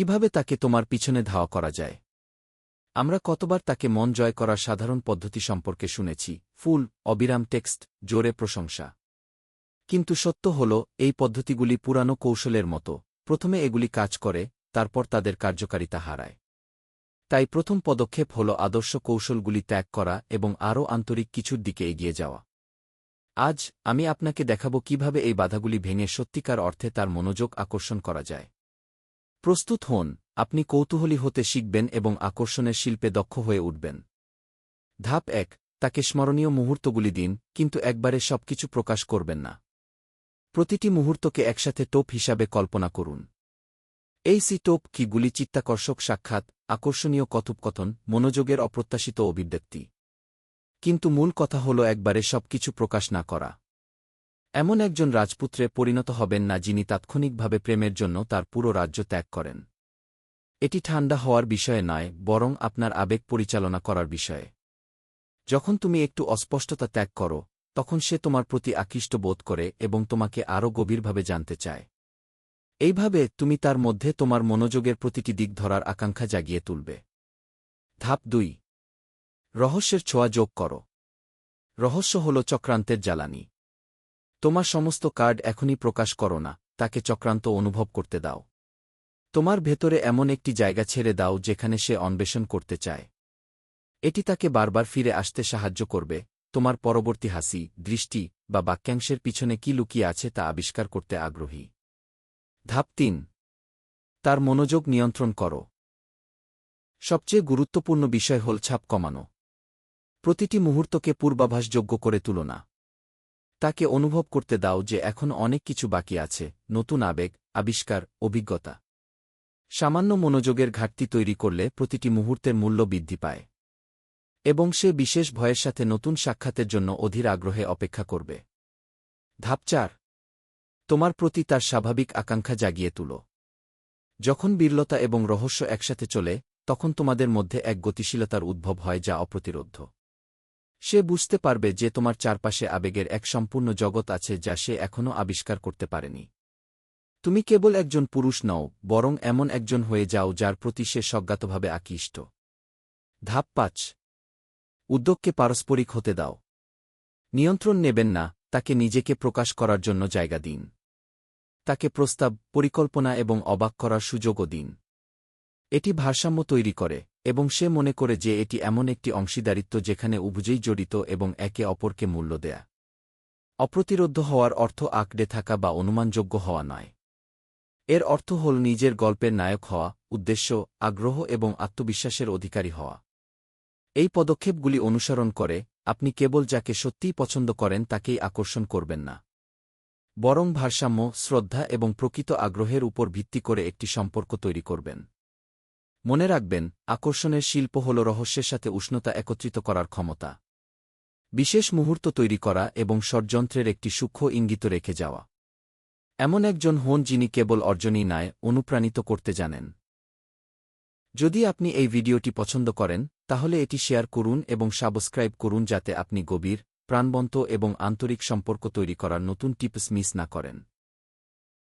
কীভাবে তাকে তোমার পিছনে ধাওয়া করা যায়? আমরা কতবার তাকে মন জয় করার সাধারণ পদ্ধতি সম্পর্কে শুনেছি, ফুল, অবিরাম টেক্সট, জোরে প্রশংসা। কিন্তু সত্য হল, এই পদ্ধতিগুলি পুরানো কৌশলের মতো। প্রথমে এগুলি কাজ করে, তারপর তাদের কার্যকারিতা হারায়। তাই প্রথম পদক্ষেপ হল আদর্শ কৌশলগুলি ত্যাগ করা এবং আরও আন্তরিক কিছুর দিকে এগিয়ে যাওয়া। আজ, আমি আপনাকে দেখাব কীভাবে এই বাধাগুলি ভেঙে সত্যিকার অর্থে তার মনোযোগ আকর্ষণ করা যায়। প্রস্তুত হন, আপনি কৌতূহলী হতে শিখবেন এবং আকর্ষণের শিল্পে দক্ষ হয়ে উঠবেন। ধাপ এক, তাকে স্মরণীয় মুহূর্তগুলি দিন, কিন্তু একবারে সবকিছু প্রকাশ করবেন না। প্রতিটি মুহূর্তকে একসাথে টোপ হিসাবে কল্পনা করুন। এই সি টোপ কি গুলি চিত্তাকর্ষক সাক্ষাৎ, আকর্ষণীয় কথোপকথন, মনোযোগের অপ্রত্যাশিত অভিব্যক্তি। কিন্তু মূল কথা হল একবারে সবকিছু প্রকাশ না করা। এমন একজন রাজপুত্রে পরিণত হবেন না যিনি তাৎক্ষণিকভাবে প্রেমের জন্য তার পুরো রাজ্য ত্যাগ করেন। এটি ঠান্ডা হওয়ার বিষয়ে নয়, বরং আপনার আবেগ পরিচালনা করার বিষয়ে। যখন তুমি একটু অস্পষ্টতা ত্যাগ করো, তখন সে তোমার প্রতি আকৃষ্ট বোধ করে এবং তোমাকে আরও গভীরভাবে জানতে চায়। এইভাবে তুমি তার মধ্যে তোমার মনোযোগের প্রতিটি দিক ধরার আকাঙ্ক্ষা জাগিয়ে তুলবে। ধাপ দুই। রহস্যের ছোঁয়া যোগ করো। রহস্য হল চক্রান্তের জ্বালানি। তোমার সমস্ত কার্ড এখনই প্রকাশ করো না, তাকে চক্রান্ত অনুভব করতে দাও। তোমার ভেতরে এমন একটি জায়গা ছেড়ে দাও যেখানে সে অন্বেষণ করতে চায়। এটি তাকে বারবার ফিরে আসতে সাহায্য করবে, তোমার পরবর্তী হাসি, দৃষ্টি বা বাক্যাংশের পিছনে কি লুকিয়ে আছে তা আবিষ্কার করতে আগ্রহী। ধাপ তিন। তার মনোযোগ নিয়ন্ত্রণ করো। সবচেয়ে গুরুত্বপূর্ণ বিষয় হল ছাপ কমানো। প্রতিটি মুহূর্তকে পূর্বাভাসযোগ্য করে তুলো না। তাকে অনুভব করতে দাও যে এখন অনেক কিছু বাকি আছে, নতুন আবেগ, আবিষ্কার, অভিজ্ঞতা। সামান্য মনোযোগের ঘাটতি তৈরি করলে প্রতিটি মুহূর্তের মূল্য বৃদ্ধি পায়। এবং সে বিশেষ ভয়ের সাথে নতুন সাক্ষাতের জন্য অধীর আগ্রহে অপেক্ষা করবে। ধাপ চার। তোমার প্রতি তার স্বাভাবিক আকাঙ্ক্ষা জাগিয়ে তুলো। যখন বিরলতা এবং রহস্য একসাথে চলে, তখন তোমাদের মধ্যে এক গতিশীলতার উদ্ভব হয় যা অপ্রতিরোধ্য। সে বুঝতে পারবে যে তোমার চারপাশে আবেগের এক সম্পূর্ণ জগৎ আছে যা সে এখনও আবিষ্কার করতে পারেনি। তুমি কেবল একজন পুরুষ নও, বরং এমন একজন হয়ে যাও যার প্রতি সে সজ্ঞাতভাবে আকৃষ্ট। ধাপ পাঁচ। উদ্যোগকে পারস্পরিক হতে দাও। নিয়ন্ত্রণ নেবেন না, তাকে নিজেকে প্রকাশ করার জন্য জায়গা দিন। তাকে প্রস্তাব, পরিকল্পনা এবং অবাক করার সুযোগও দিন। এটি ভারসাম্য তৈরি করে, এবং সে মনে করে যে এটি এমন একটি অংশীদারিত্ব যেখানে উভুজেই জড়িত এবং একে অপরকে মূল্য দেয়া। অপ্রতিরোধ্য হওয়ার অর্থ আঁকড়ে থাকা বা অনুমানযোগ্য হওয়া নয়। এর অর্থ হল নিজের গল্পের নায়ক হওয়া, উদ্দেশ্য, আগ্রহ এবং আত্মবিশ্বাসের অধিকারী হওয়া। এই পদক্ষেপগুলি অনুসরণ করে, আপনি কেবল যাকে সত্যিই পছন্দ করেন তাকেই আকর্ষণ করবেন না। বরং ভারসাম্য, শ্রদ্ধা এবং প্রকৃত আগ্রহের উপর ভিত্তি করে একটি সম্পর্ক তৈরি করবেন। মনে রাখবেন, আকর্ষণের শিল্প হল রহস্যের সাথে উষ্ণতা একত্রিত করার ক্ষমতা। বিশেষ মুহূর্ত তৈরি করা এবং ষড়যন্ত্রের একটি সূক্ষ্ম ইঙ্গিত রেখে যাওয়া। এমন একজন হন যিনি কেবল অর্জনই নয়, অনুপ্রাণিত করতে জানেন। যদি আপনি এই ভিডিওটি পছন্দ করেন, তাহলে এটি শেয়ার করুন এবং সাবস্ক্রাইব করুন যাতে আপনি গভীর, প্রাণবন্ত এবং আন্তরিক সম্পর্ক তৈরি করার নতুন টিপস মিস না করেন।